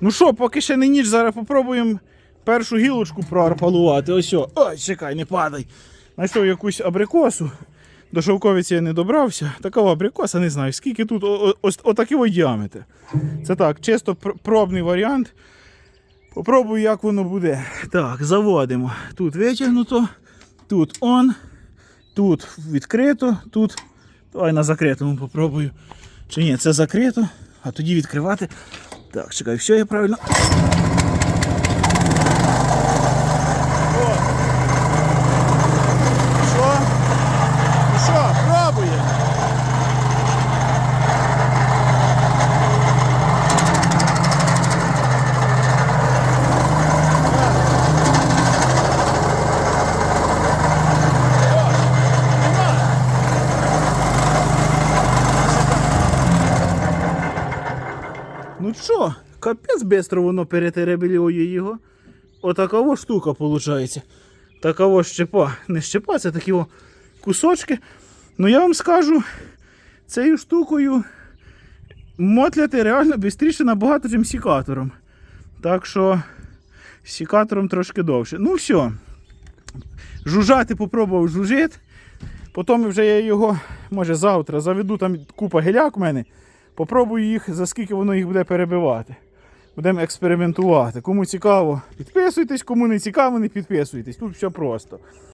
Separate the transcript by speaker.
Speaker 1: Ну що, поки ще не ніч, зараз попробуємо першу гілочку проарпалувати. Ось. о. Ой, чекай, не падай. Знайшов якусь абрикосу. До шовковиці я не добрався. Такого абрикоса не знаю, скільки тут отакий діаметр. Це так, чисто пр- пробний варіант. Попробую, як воно буде. Так, заводимо. Тут витягнуто, тут он, тут відкрито, тут. Давай на закритому попробую. Чи ні, це закрито, а тоді відкривати. Так, чекай, все я правильно. О. Що? Ну що, пробуємо. Ну що, капець бистро воно перетеребелює його. Отакова штука виходить. Такова щепа. Не щепа, це такі о кусочки. Ну я вам скажу, цією штукою мотляти реально швидше набагато, ніж сікатором. Так що сікатором трошки довше. Ну все. Жужжати попробував жужжит. Потім вже я його, може, завтра заведу там купа геляк в мене. Попробую їх, за скільки воно їх буде перебивати. Будемо експериментувати. Кому цікаво, підписуйтесь, кому не цікаво, не підписуйтесь. Тут все просто.